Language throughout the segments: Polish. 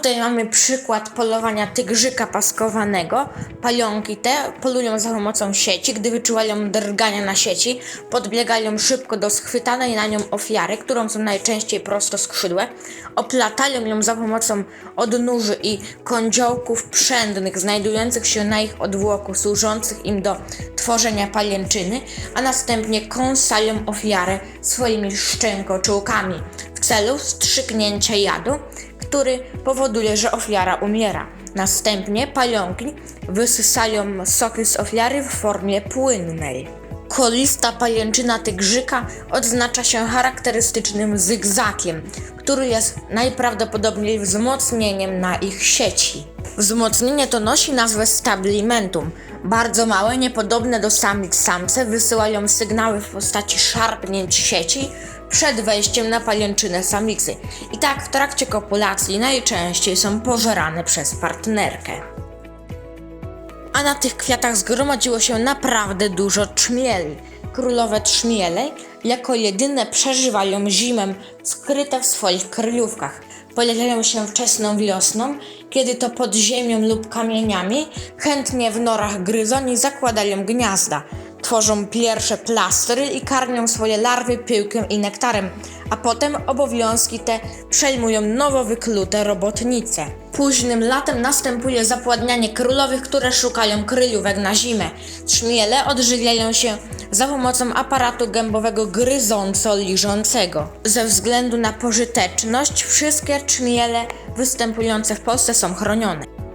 tutaj mamy przykład polowania tygrzyka paskowanego. Pająki te polują za pomocą sieci. Gdy wyczuwają drgania na sieci, podbiegają szybko do schwytanej na nią ofiary, którą są najczęściej prostoskrzydłe. Oplatają ją za pomocą odnóży i kądziołków przędnych znajdujących się na ich odwłoku, służących im do tworzenia pajęczyny, a następnie kąsają ofiarę swoimi szczękoczułkami w celu wstrzyknięcia jadu, który powoduje, że ofiara umiera. Następnie pająki wysysają soki z ofiary w formie płynnej. Kolista pajęczyna tygrzyka odznacza się charakterystycznym zygzakiem, który jest najprawdopodobniej wzmocnieniem na ich sieci. Wzmocnienie to nosi nazwę stabilimentum. Bardzo małe, niepodobne do samic samce wysyłają sygnały w postaci szarpnięć sieci przed wejściem na pajęczynę samicy. I tak w trakcie kopulacji najczęściej są pożerane przez partnerkę. A na tych kwiatach zgromadziło się naprawdę dużo trzmieli. Królowe trzmiele jako jedyne przeżywają zimę skryte w swoich kryjówkach. Pojawiają się wczesną wiosną, kiedy to pod ziemią lub kamieniami chętnie w norach gryzoni zakładają gniazda. Tworzą pierwsze plastry i karmią swoje larwy pyłkiem i nektarem, a potem obowiązki te przejmują nowo wyklute robotnice. Późnym latem następuje zapładnianie królowych, które szukają kryjówek na zimę. Trzmiele odżywiają się za pomocą aparatu gębowego gryząco-liżącego. Ze względu na pożyteczność wszystkie trzmiele występujące w Polsce są chronione.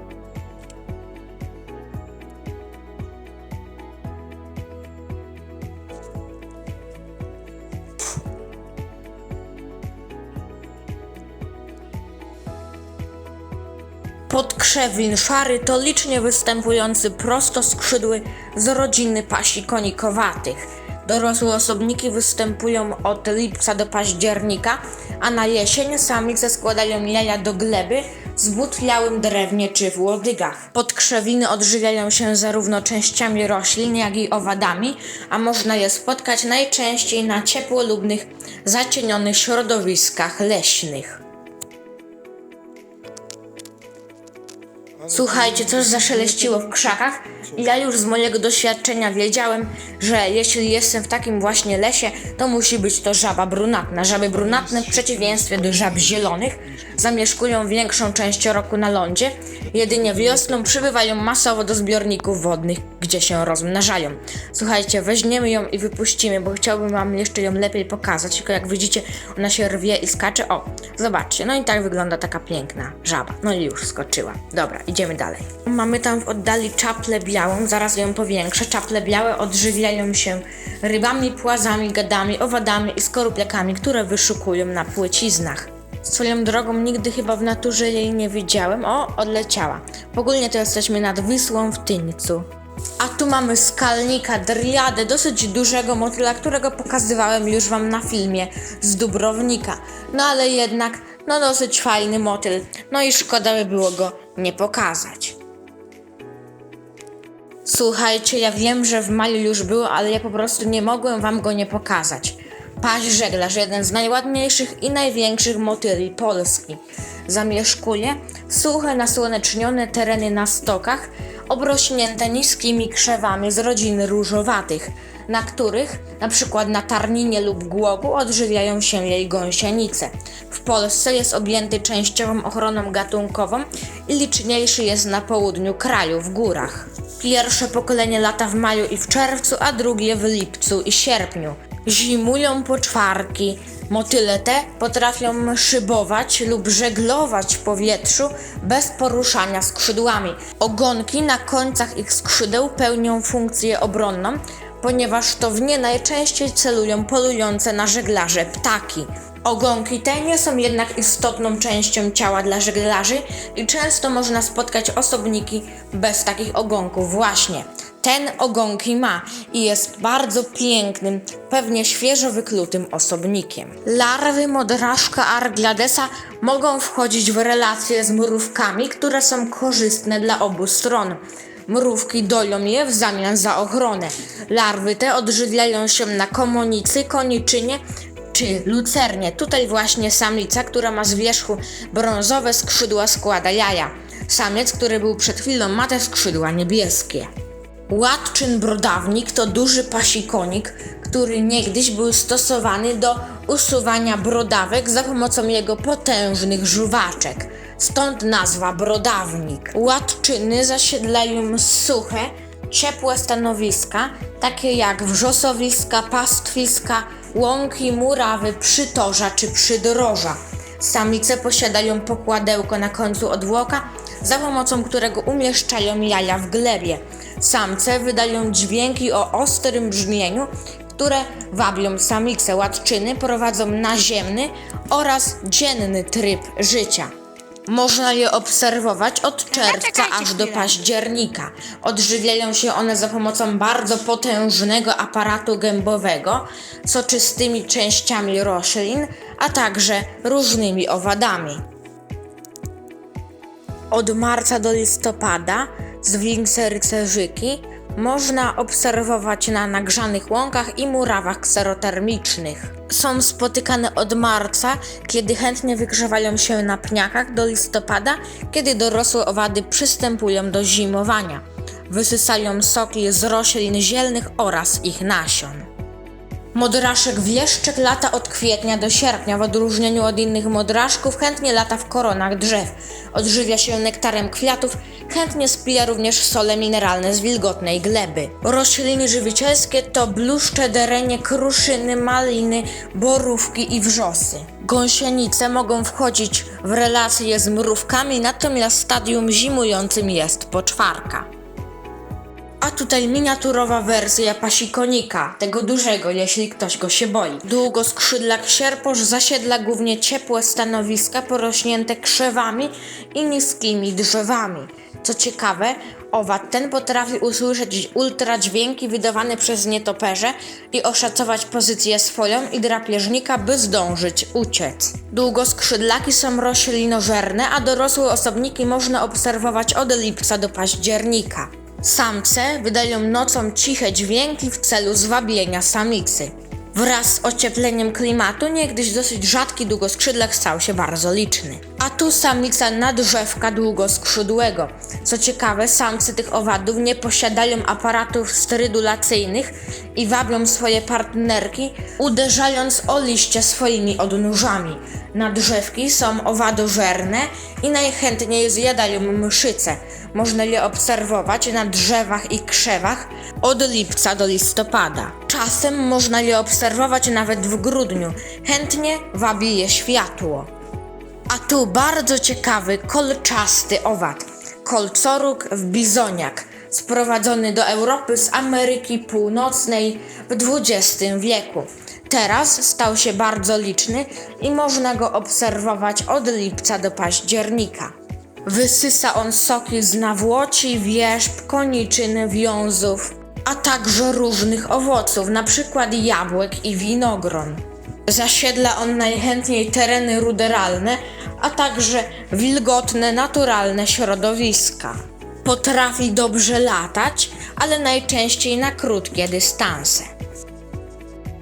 Podkrzewin szary to licznie występujący prostoskrzydły z rodziny pasi konikowatych. Dorosłe osobniki występują od lipca do października, a na jesień samice składają jaja do gleby w zbutwiałym drewnie czy w łodygach. Podkrzewiny odżywiają się zarówno częściami roślin, jak i owadami, a można je spotkać najczęściej na ciepłolubnych, zacienionych środowiskach leśnych. Słuchajcie, coś zaszeleściło w krzakach ja już z mojego doświadczenia wiedziałem, że jeśli jestem w takim właśnie lesie, to musi być to żaba brunatna. Żaby brunatne w przeciwieństwie do żab zielonych zamieszkują większą część roku na lądzie, jedynie wiosną przybywają masowo do zbiorników wodnych, gdzie się rozmnażają. Słuchajcie, weźmiemy ją i wypuścimy, bo chciałbym wam jeszcze ją lepiej pokazać, tylko jak widzicie, ona się rwie i skacze. O, zobaczcie, no i tak wygląda taka piękna żaba. No i już skoczyła. Dobra, idziemy dalej. Mamy tam w oddali czaplę białą, zaraz ją powiększę. Czaple białe odżywiają się rybami, płazami, gadami, owadami i skorupiakami, które wyszukują na płyciznach. Swoją drogą nigdy chyba w naturze jej nie widziałem. O, odleciała. Ogólnie to jesteśmy nad Wisłą w Tyńcu. A tu mamy skalnika, driadę, dosyć dużego motyla, którego pokazywałem już wam na filmie z Dubrownika. No ale jednak, no dosyć fajny motyl. No i szkoda by było go nie pokazać. Słuchajcie, ja wiem, że w maju już było, ale ja po prostu nie mogłem wam go nie pokazać. Paź żeglarz, jeden z najładniejszych i największych motyli Polski. Zamieszkuje suche, nasłonecznione tereny na stokach, obrośnięte niskimi krzewami z rodziny różowatych, na których, na przykład na Tarninie lub Głogu, odżywiają się jej gąsienice. W Polsce jest objęty częściową ochroną gatunkową i liczniejszy jest na południu kraju, w górach. Pierwsze pokolenie lata w maju i w czerwcu, a drugie w lipcu i sierpniu. Zimują poczwarki. Motyle te potrafią szybować lub żeglować w powietrzu bez poruszania skrzydłami. Ogonki na końcach ich skrzydeł pełnią funkcję obronną, ponieważ to w nie najczęściej celują polujące na żeglarze ptaki. Ogonki te nie są jednak istotną częścią ciała dla żeglarzy i często można spotkać osobniki bez takich ogonków właśnie. Ten ogonki ma i jest bardzo pięknym, pewnie świeżo wyklutym osobnikiem. Larwy modraszka Argladesa mogą wchodzić w relacje z mrówkami, które są korzystne dla obu stron. Mrówki doją je w zamian za ochronę. Larwy te odżywiają się na komonicy, koniczynie czy lucernie. Tutaj właśnie samica, która ma z wierzchu brązowe skrzydła składa jaja. Samiec, który był przed chwilą, ma te skrzydła niebieskie. Łatczyn brodawnik to duży pasikonik, który niegdyś był stosowany do usuwania brodawek za pomocą jego potężnych żuwaczek. Stąd nazwa brodawnik. Łatczyny zasiedlają suche, ciepłe stanowiska, takie jak wrzosowiska, pastwiska, łąki, murawy, przytorza czy przydroża. Samice posiadają pokładełko na końcu odwłoka, za pomocą którego umieszczają jaja w glebie. Samce wydają dźwięki o ostrym brzmieniu, które wabią samice łatczyny, prowadzą naziemny oraz dzienny tryb życia. Można je obserwować od czerwca Zaczekajcie aż do października. Odżywiają się one za pomocą bardzo potężnego aparatu gębowego, soczystymi częściami roślin, a także różnymi owadami. Od marca do listopada zwinksy rycerzyki można obserwować na nagrzanych łąkach i murawach kserotermicznych. Są spotykane od marca, kiedy chętnie wygrzewają się na pniakach, do listopada, kiedy dorosłe owady przystępują do zimowania. Wysysają soki z roślin zielnych oraz ich nasion. Modraszek wieszczek lata od kwietnia do sierpnia. W odróżnieniu od innych modraszków chętnie lata w koronach drzew. Odżywia się nektarem kwiatów, chętnie spija również sole mineralne z wilgotnej gleby. Rośliny żywicielskie to bluszcze, derenie, kruszyny, maliny, borówki i wrzosy. Gąsienice mogą wchodzić w relacje z mrówkami, natomiast stadium zimującym jest poczwarka. A tutaj miniaturowa wersja pasikonika, tego dużego, jeśli ktoś go się boi. Długoskrzydlak sierposz zasiedla głównie ciepłe stanowiska porośnięte krzewami i niskimi drzewami. Co ciekawe, owad ten potrafi usłyszeć ultradźwięki wydawane przez nietoperze i oszacować pozycję swoją i drapieżnika, by zdążyć uciec. Długoskrzydlaki są roślinożerne, a dorosłe osobniki można obserwować od lipca do października. Samce wydają nocą ciche dźwięki w celu zwabienia samicy. Wraz z ociepleniem klimatu niegdyś dosyć rzadki długoskrzydlak stał się bardzo liczny. A tu samica nadrzewka długoskrzydłego. Co ciekawe, samcy tych owadów nie posiadają aparatów strydulacyjnych i wabią swoje partnerki, uderzając o liście swoimi odnóżami. Nadrzewki są owadożerne i najchętniej zjadają mszyce. Można je obserwować na drzewach i krzewach od lipca do listopada. Czasem można je obserwować nawet w grudniu. Chętnie wabi je światło. A tu bardzo ciekawy, kolczasty owad. Kolcoruk w bizoniak, sprowadzony do Europy z Ameryki Północnej w XX wieku. Teraz stał się bardzo liczny i można go obserwować od lipca do października. Wysysa on soki z nawłoci, wierzb, koniczyn, wiązów, a także różnych owoców, np. jabłek i winogron. Zasiedla on najchętniej tereny ruderalne, a także wilgotne, naturalne środowiska. Potrafi dobrze latać, ale najczęściej na krótkie dystanse.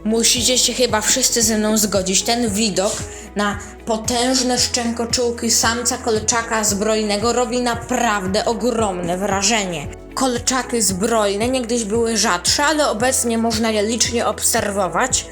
Musicie się chyba wszyscy ze mną zgodzić. Ten widok na potężne szczękoczułki samca kolczaka zbrojnego robi naprawdę ogromne wrażenie. Kolczaki zbrojne niegdyś były rzadsze, ale obecnie można je licznie obserwować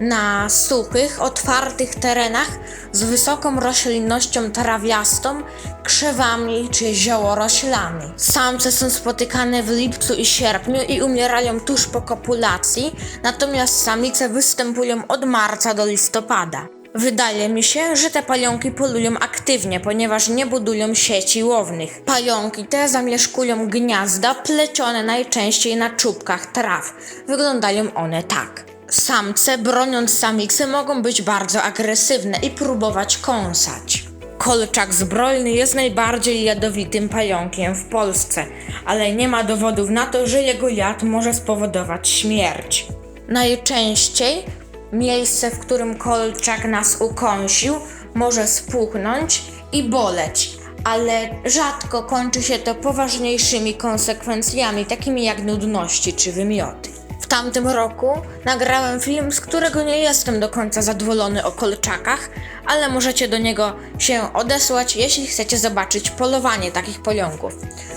na suchych, otwartych terenach z wysoką roślinnością trawiastą, krzewami czy ziołoroślami. Samce są spotykane w lipcu i sierpniu i umierają tuż po kopulacji, natomiast samice występują od marca do listopada. Wydaje mi się, że te pająki polują aktywnie, ponieważ nie budują sieci łownych. Pająki te zamieszkują gniazda plecione najczęściej na czubkach traw. Wyglądają one tak. Samce, broniąc samicy, mogą być bardzo agresywne i próbować kąsać. Kolczak zbrojny jest najbardziej jadowitym pająkiem w Polsce, ale nie ma dowodów na to, że jego jad może spowodować śmierć. Najczęściej miejsce, w którym kolczak nas ukąsił, może spuchnąć i boleć, ale rzadko kończy się to poważniejszymi konsekwencjami, takimi jak nudności czy wymioty. W tamtym roku nagrałem film, z którego nie jestem do końca zadowolony o kolczakach, ale możecie do niego się odesłać, jeśli chcecie zobaczyć polowanie takich pociągów.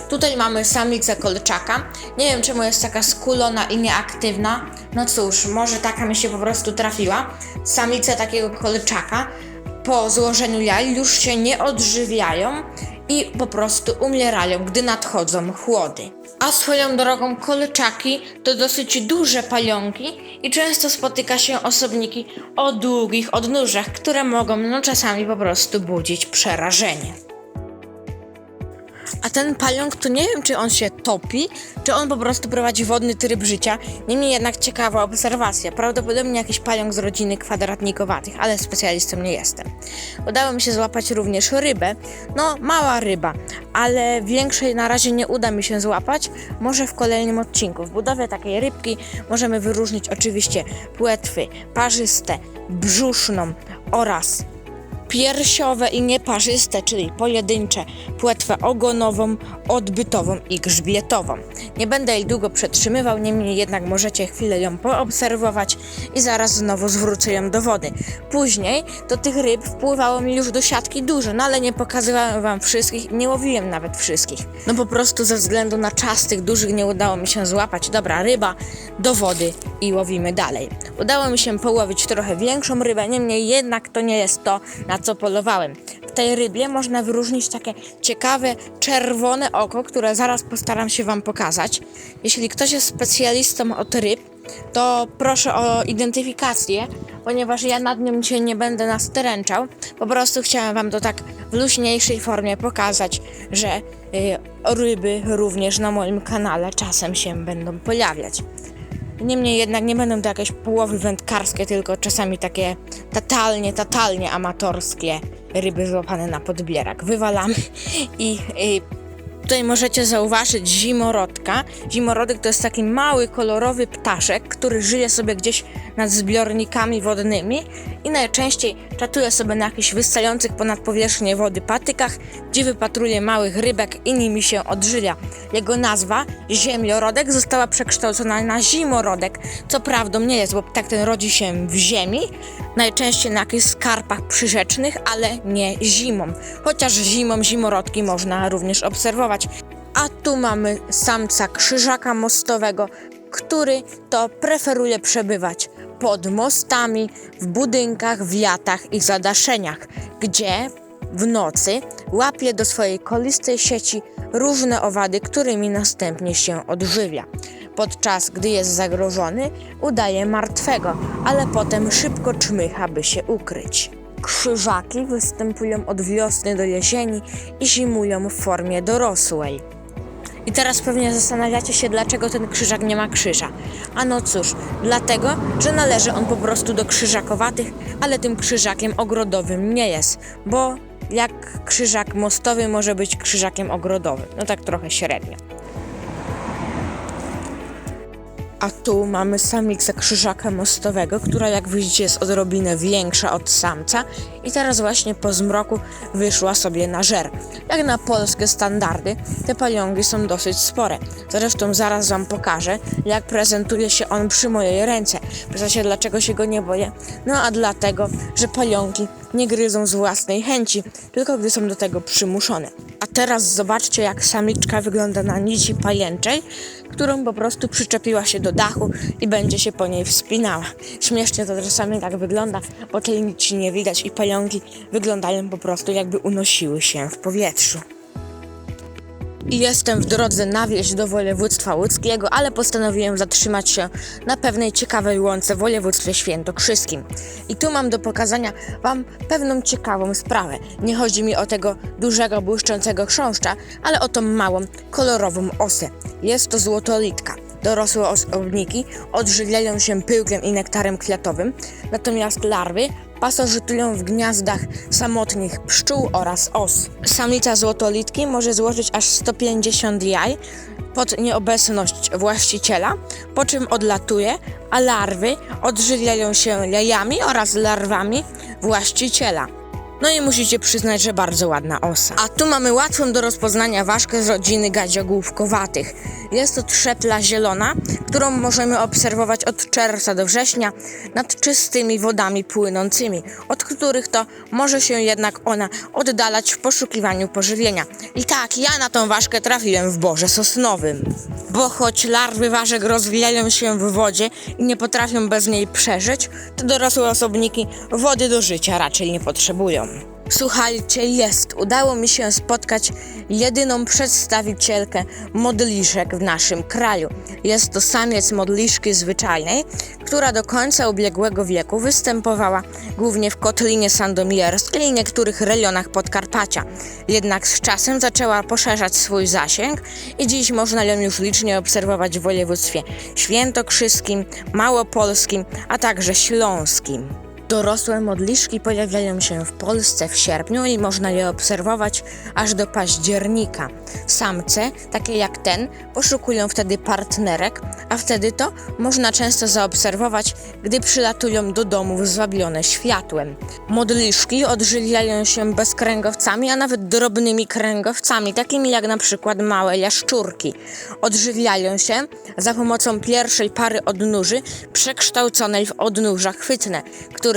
Tutaj mamy samicę kolczaka. Nie wiem czemu jest taka skulona i nieaktywna. No cóż, może taka mi się po prostu trafiła. Samice takiego kolczaka po złożeniu jaj już się nie odżywiają i po prostu umierają, gdy nadchodzą chłody. A swoją drogą kolczaki to dosyć duże pająki i często spotyka się osobniki o długich odnóżach, które mogą no czasami po prostu budzić przerażenie. A ten pająk to nie wiem, czy on się topi, czy on po prostu prowadzi wodny tryb życia. Niemniej jednak ciekawa obserwacja. Prawdopodobnie jakiś pająk z rodziny kwadratnikowatych, ale specjalistą nie jestem. Udało mi się złapać również rybę. No, mała ryba, ale większej na razie nie uda mi się złapać. Może w kolejnym odcinku. W budowie takiej rybki możemy wyróżnić oczywiście płetwy parzyste, brzuszną oraz piersiowe i nieparzyste, czyli pojedyncze, płetwę ogonową, odbytową i grzbietową. Nie będę jej długo przetrzymywał, niemniej jednak możecie chwilę ją poobserwować i zaraz znowu zwrócę ją do wody. Później do tych ryb wpływało mi już do siatki dużo, no ale nie pokazywałem wam wszystkich nie łowiłem nawet wszystkich. No po prostu ze względu na czas tych dużych nie udało mi się złapać. Dobra, ryba do wody i łowimy dalej. Udało mi się połowić trochę większą rybę, niemniej jednak to nie jest to, na co polowałem. W tej rybie można wyróżnić takie ciekawe, czerwone oko, które zaraz postaram się Wam pokazać. Jeśli ktoś jest specjalistą od ryb, to proszę o identyfikację, ponieważ ja nad nią dzisiaj nie będę nastręczał. Po prostu chciałem Wam to tak w luźniejszej formie pokazać, że y, ryby również na moim kanale czasem się będą pojawiać. Niemniej jednak nie będą to jakieś połowy wędkarskie, tylko czasami takie totalnie, totalnie amatorskie ryby złapane na podbierak. Wywalamy i, i Tutaj możecie zauważyć zimorodka. Zimorodek to jest taki mały, kolorowy ptaszek, który żyje sobie gdzieś nad zbiornikami wodnymi i najczęściej czatuje sobie na jakichś wystających ponad powierzchnię wody patykach, gdzie wypatruje małych rybek i nimi się odżywia. Jego nazwa, ziemiorodek, została przekształcona na zimorodek, co prawdą nie jest, bo ptak ten rodzi się w ziemi, najczęściej na jakichś skarpach przyrzecznych, ale nie zimą. Chociaż zimą zimorodki można również obserwować. A tu mamy samca krzyżaka mostowego, który to preferuje przebywać pod mostami, w budynkach, w jatach i zadaszeniach, gdzie w nocy łapie do swojej kolistej sieci różne owady, którymi następnie się odżywia. Podczas gdy jest zagrożony, udaje martwego, ale potem szybko czmycha, by się ukryć. Krzyżaki występują od wiosny do jesieni i zimują w formie dorosłej. I teraz pewnie zastanawiacie się, dlaczego ten krzyżak nie ma krzyża. A no cóż, dlatego, że należy on po prostu do krzyżakowatych, ale tym krzyżakiem ogrodowym nie jest, bo jak krzyżak mostowy może być krzyżakiem ogrodowym? No tak trochę średnio. A tu mamy samicę krzyżaka mostowego, która jak widzicie jest odrobinę większa od samca i teraz właśnie po zmroku wyszła sobie na żer. Jak na polskie standardy, te pająki są dosyć spore. Zresztą zaraz wam pokażę, jak prezentuje się on przy mojej ręce. Pytacie, dlaczego się go nie boję? No a dlatego, że pająki nie gryzą z własnej chęci, tylko gdy są do tego przymuszone. A teraz zobaczcie, jak samiczka wygląda na nici pajęczej, którą po prostu przyczepiła się do dachu i będzie się po niej wspinała. Śmiesznie to czasami tak wygląda, bo nici nie widać i pająki wyglądają po prostu jakby unosiły się w powietrzu. Jestem w drodze na wieś do województwa łódzkiego, ale postanowiłem zatrzymać się na pewnej ciekawej łące w województwie świętokrzyskim. I tu mam do pokazania Wam pewną ciekawą sprawę. Nie chodzi mi o tego dużego, błyszczącego chrząszcza, ale o tą małą, kolorową osę. Jest to złotolitka. Dorosłe osobniki odżywiają się pyłkiem i nektarem kwiatowym, natomiast larwy pasożytują w gniazdach samotnych pszczół oraz os. Samica złotolitki może złożyć aż 150 jaj pod nieobecność właściciela, po czym odlatuje, a larwy odżywiają się jajami oraz larwami właściciela. No i musicie przyznać, że bardzo ładna osa. A tu mamy łatwą do rozpoznania ważkę z rodziny gadziogłówkowatych. Jest to trzepla zielona, którą możemy obserwować od czerwca do września nad czystymi wodami płynącymi, od których to może się jednak ona oddalać w poszukiwaniu pożywienia. I tak, ja na tą ważkę trafiłem w Borze Sosnowym. Bo choć larwy ważek rozwijają się w wodzie i nie potrafią bez niej przeżyć, to dorosłe osobniki wody do życia raczej nie potrzebują. Słuchajcie, jest. Udało mi się spotkać jedyną przedstawicielkę modliszek w naszym kraju. Jest to samiec modliszki zwyczajnej, która do końca ubiegłego wieku występowała głównie w Kotlinie Sandomierskiej i niektórych rejonach Podkarpacia. Jednak z czasem zaczęła poszerzać swój zasięg i dziś można ją już licznie obserwować w województwie świętokrzyskim, małopolskim, a także śląskim. Dorosłe modliszki pojawiają się w Polsce w sierpniu i można je obserwować aż do października. Samce, takie jak ten, poszukują wtedy partnerek, a wtedy to można często zaobserwować, gdy przylatują do domów zwabione światłem. Modliszki odżywiają się bezkręgowcami, a nawet drobnymi kręgowcami, takimi jak na przykład małe jaszczurki. Odżywiają się za pomocą pierwszej pary odnóży przekształconej w odnóża chwytne,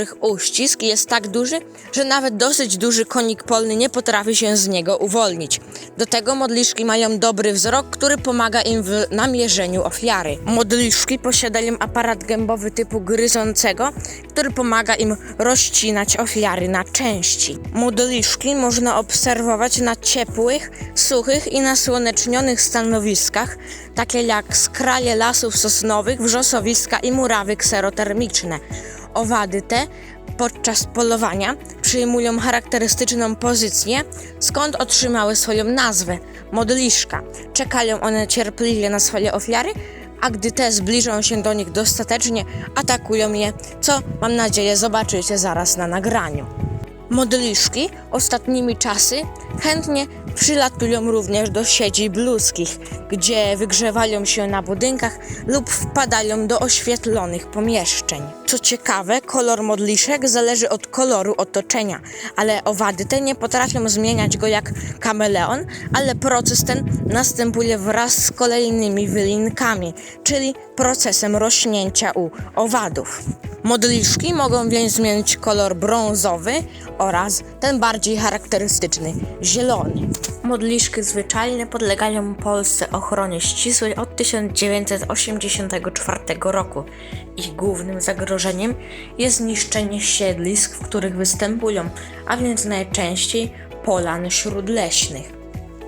których uścisk jest tak duży, że nawet dosyć duży konik polny nie potrafi się z niego uwolnić. Do tego modliszki mają dobry wzrok, który pomaga im w namierzeniu ofiary. Modliszki posiadają aparat gębowy typu gryzącego, który pomaga im rozcinać ofiary na części. Modliszki można obserwować na ciepłych, suchych i nasłonecznionych stanowiskach, takie jak skraje lasów sosnowych, wrzosowiska i murawy kserotermiczne. Owady te podczas polowania przyjmują charakterystyczną pozycję, skąd otrzymały swoją nazwę modliszka. Czekają one cierpliwie na swoje ofiary, a gdy te zbliżą się do nich dostatecznie, atakują je, co mam nadzieję zobaczycie zaraz na nagraniu. Modliszki ostatnimi czasy chętnie przylatują również do siedzib ludzkich, gdzie wygrzewają się na budynkach lub wpadają do oświetlonych pomieszczeń. Co ciekawe, kolor modliszek zależy od koloru otoczenia, ale owady te nie potrafią zmieniać go jak kameleon, ale proces ten następuje wraz z kolejnymi wylinkami, czyli procesem rośnięcia u owadów. Modliszki mogą więc zmienić kolor brązowy oraz ten bardziej charakterystyczny zielony. Modliszki zwyczajne podlegają Polsce ochronie ścisłej od 1984 roku. Ich głównym zagrożeniem jest niszczenie siedlisk, w których występują, a więc najczęściej polan śródleśnych.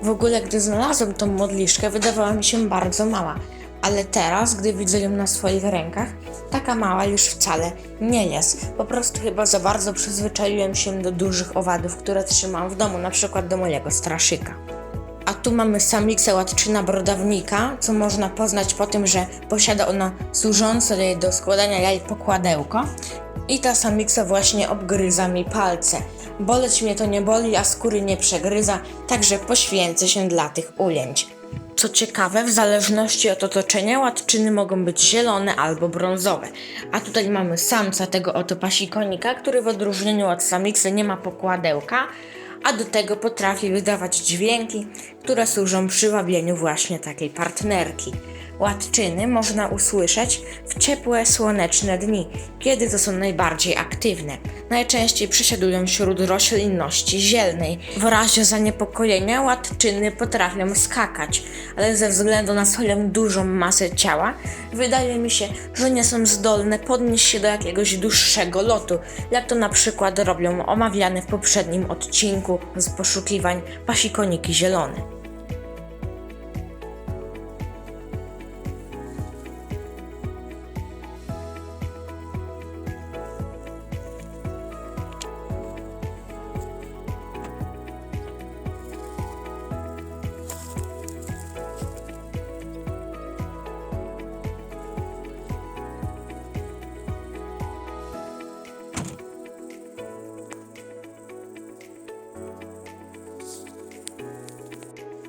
W ogóle, gdy znalazłem tą modliszkę, wydawała mi się bardzo mała, ale teraz, gdy widzę ją na swoich rękach, taka mała już wcale nie jest. Po prostu chyba za bardzo przyzwyczaiłem się do dużych owadów, które trzymam w domu, na przykład do mojego straszyka. A tu mamy samicę łatczyna brodawnika, co można poznać po tym, że posiada ona służące jej do składania jaj pokładełko. I ta samica właśnie obgryza mi palce. Boleć mnie to nie boli, a skóry nie przegryza, także poświęcę się dla tych ujęć. Co ciekawe, w zależności od otoczenia łatczyny mogą być zielone albo brązowe. A tutaj mamy samca tego oto pasikonika, który w odróżnieniu od samicy nie ma pokładełka, a do tego potrafi wydawać dźwięki, które służą przywabieniu właśnie takiej partnerki. Łatczyny można usłyszeć w ciepłe, słoneczne dni, kiedy to są najbardziej aktywne. Najczęściej przesiadują wśród roślinności zielnej. W razie zaniepokojenia łatczyny potrafią skakać, ale ze względu na swoją dużą masę ciała, wydaje mi się, że nie są zdolne podnieść się do jakiegoś dłuższego lotu, jak to na przykład robią omawiane w poprzednim odcinku z poszukiwań pasikoniki zielone.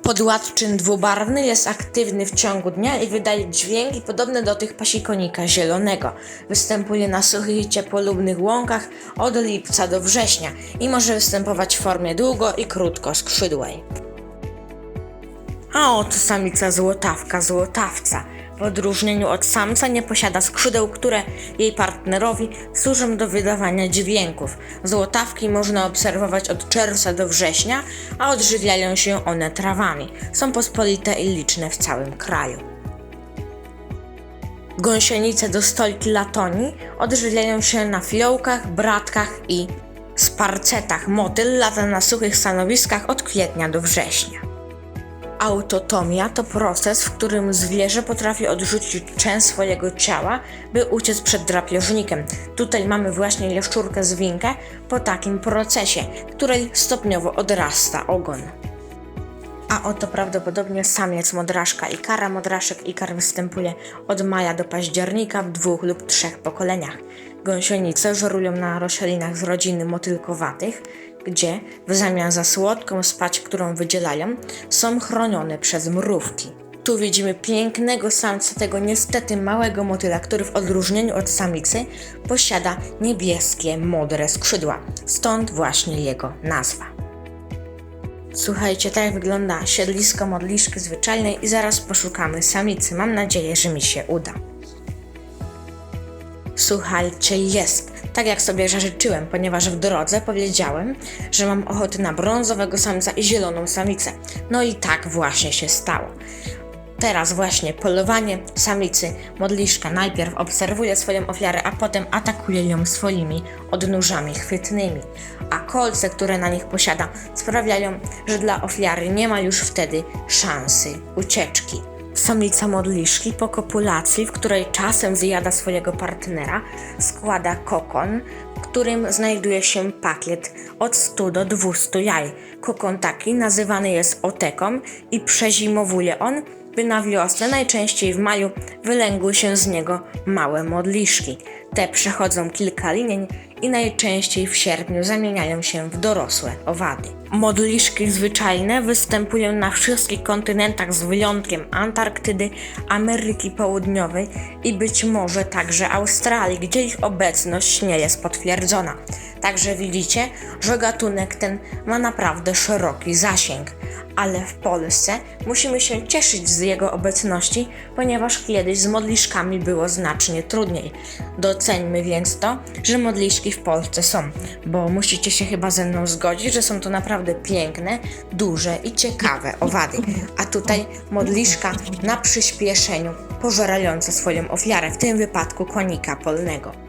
Podładczyn dwubarwny jest aktywny w ciągu dnia i wydaje dźwięki podobne do tych pasikonika zielonego. Występuje na suchych i ciepłolubnych łąkach od lipca do września i może występować w formie długo i krótko skrzydłej. A oto samica złotawka złotawca. W odróżnieniu od samca nie posiada skrzydeł, które jej partnerowi służą do wydawania dźwięków. Złotawki można obserwować od czerwca do września, a odżywiają się one trawami. Są pospolite i liczne w całym kraju. Gąsienice do stolki latonii odżywiają się na fiołkach, bratkach i sparcetach. Motyl lata na suchych stanowiskach od kwietnia do września. Autotomia to proces, w którym zwierzę potrafi odrzucić część swojego ciała, by uciec przed drapieżnikiem. Tutaj mamy właśnie jaszczurkę zwinkę po takim procesie, której stopniowo odrasta ogon. A oto prawdopodobnie samiec modraszka Ikara. Modraszek Ikar występuje od maja do października w dwóch lub trzech pokoleniach. Gąsienice żerują na roślinach z rodziny motylkowatych, gdzie w zamian za słodką spać, którą wydzielają, są chronione przez mrówki. Tu widzimy pięknego samca tego niestety małego motyla, który w odróżnieniu od samicy posiada niebieskie, modre skrzydła. Stąd właśnie jego nazwa. Słuchajcie, tak wygląda siedlisko modliszki zwyczajnej i zaraz poszukamy samicy. Mam nadzieję, że mi się uda. Słuchajcie, jest. Tak jak sobie życzyłem, ponieważ w drodze powiedziałem, że mam ochotę na brązowego samca i zieloną samicę. No i tak właśnie się stało. Teraz właśnie polowanie samicy modliszka najpierw obserwuje swoją ofiarę, a potem atakuje ją swoimi odnóżami chwytnymi. A kolce, które na nich posiada, sprawiają, że dla ofiary nie ma już wtedy szansy ucieczki. Samica modliszki po kopulacji, w której czasem zjada swojego partnera, składa kokon, w którym znajduje się pakiet od 100 do 200 jaj. Kokon taki nazywany jest oteką i przezimowuje on, by na wiosnę, najczęściej w maju, wylęgły się z niego małe modliszki. Te przechodzą kilka linień i najczęściej w sierpniu zamieniają się w dorosłe owady. Modliszki zwyczajne występują na wszystkich kontynentach z wyjątkiem Antarktydy, Ameryki Południowej i być może także Australii, gdzie ich obecność nie jest potwierdzona. Także widzicie, że gatunek ten ma naprawdę szeroki zasięg ale w Polsce musimy się cieszyć z jego obecności, ponieważ kiedyś z modliszkami było znacznie trudniej. Doceńmy więc to, że modliszki w Polsce są, bo musicie się chyba ze mną zgodzić, że są to naprawdę piękne, duże i ciekawe owady. A tutaj modliszka na przyspieszeniu, pożerająca swoją ofiarę, w tym wypadku konika polnego.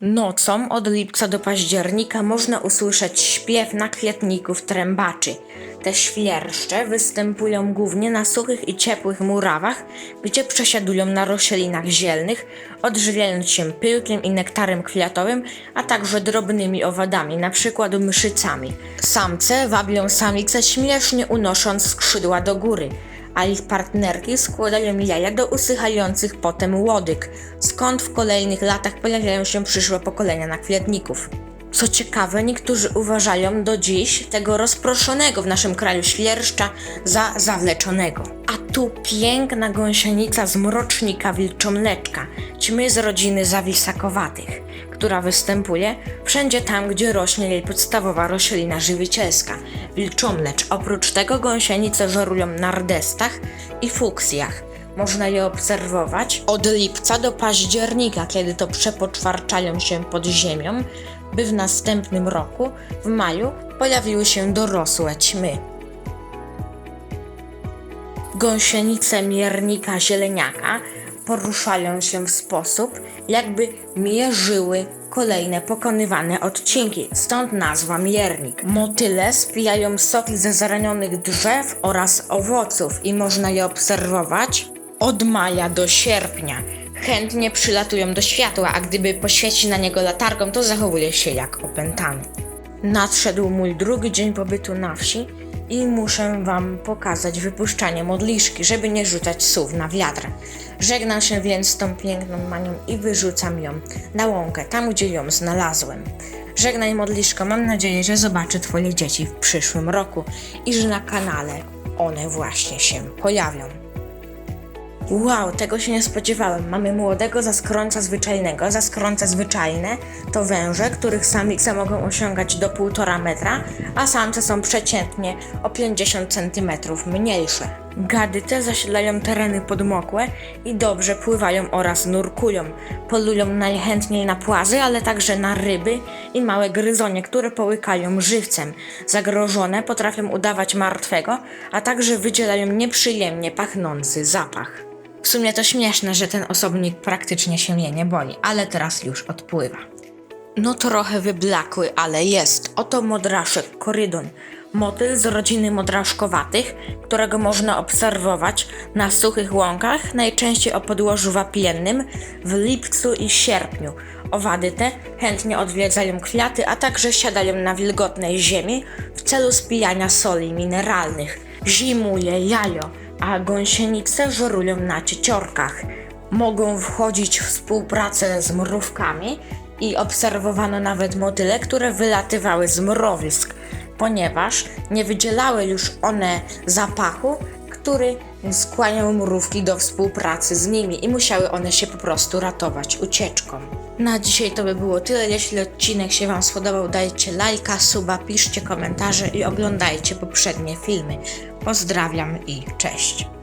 Nocą od lipca do października można usłyszeć śpiew nakwietników trębaczy. Te świerszcze występują głównie na suchych i ciepłych murawach, gdzie przesiadują na roślinach zielnych, odżywiając się pyłkiem i nektarem kwiatowym, a także drobnymi owadami, np. myszycami. Samce wabią samice śmiesznie unosząc skrzydła do góry a ich partnerki składają jaja do usychających potem łodyg, skąd w kolejnych latach pojawiają się przyszłe pokolenia nakwietników. Co ciekawe, niektórzy uważają do dziś tego rozproszonego w naszym kraju świerszcza za zawleczonego. A tu piękna gąsienica z mrocznika wilczomleczka, ćmy z rodziny zawisakowatych, która występuje wszędzie tam, gdzie rośnie jej podstawowa roślina żywicielska, wilczomlecz. Oprócz tego gąsienice żerują na rdestach i fuksjach. Można je obserwować od lipca do października, kiedy to przepoczwarczają się pod ziemią, by w następnym roku, w maju, pojawiły się dorosłe ćmy. Gąsienice miernika zieleniaka poruszają się w sposób, jakby mierzyły kolejne pokonywane odcinki, stąd nazwa miernik. Motyle spijają soki ze zaranionych drzew oraz owoców i można je obserwować od maja do sierpnia. Chętnie przylatują do światła, a gdyby poświecić na niego latarką, to zachowuje się jak opętany. Nadszedł mój drugi dzień pobytu na wsi I muszę wam pokazać wypuszczanie modliszki, żeby nie rzucać słów na wiatr. Żegnam się więc z tą piękną manią i wyrzucam ją na łąkę, tam gdzie ją znalazłem. Żegnaj modliszko, mam nadzieję, że zobaczę twoje dzieci w przyszłym roku i że na kanale one właśnie się pojawią. Wow, tego się nie spodziewałem. Mamy młodego zaskrońca zwyczajnego. Zaskrońce zwyczajne to węże, których samice mogą osiągać do 1,5 metra, a samce są przeciętnie o 50 cm mniejsze. Gady te zasiedlają tereny podmokłe i dobrze pływają oraz nurkują. Polują najchętniej na płazy, ale także na ryby i małe gryzonie, które połykają żywcem. Zagrożone potrafią udawać martwego, a także wydzielają nieprzyjemnie pachnący zapach. W sumie to śmieszne, że ten osobnik praktycznie się je nie boi, ale teraz już odpływa. No trochę wyblakły, ale jest. Oto modraszek korydon. Motyl z rodziny modraszkowatych, którego można obserwować na suchych łąkach, najczęściej o podłożu wapiennym w lipcu i sierpniu. Owady te chętnie odwiedzają kwiaty, a także siadają na wilgotnej ziemi w celu spijania soli mineralnych. Zimuje jajo, a gąsienice żerują na cieciorkach. Mogą wchodzić w współpracę z mrówkami i obserwowano nawet motyle, które wylatywały z mrowisk, ponieważ nie wydzielały już one zapachu, który skłaniał mrówki do współpracy z nimi i musiały one się po prostu ratować ucieczką. Na dzisiaj to by było tyle. Jeśli odcinek się Wam spodobał, dajcie lajka, suba, piszcie komentarze i oglądajcie poprzednie filmy. Pozdrawiam i cześć.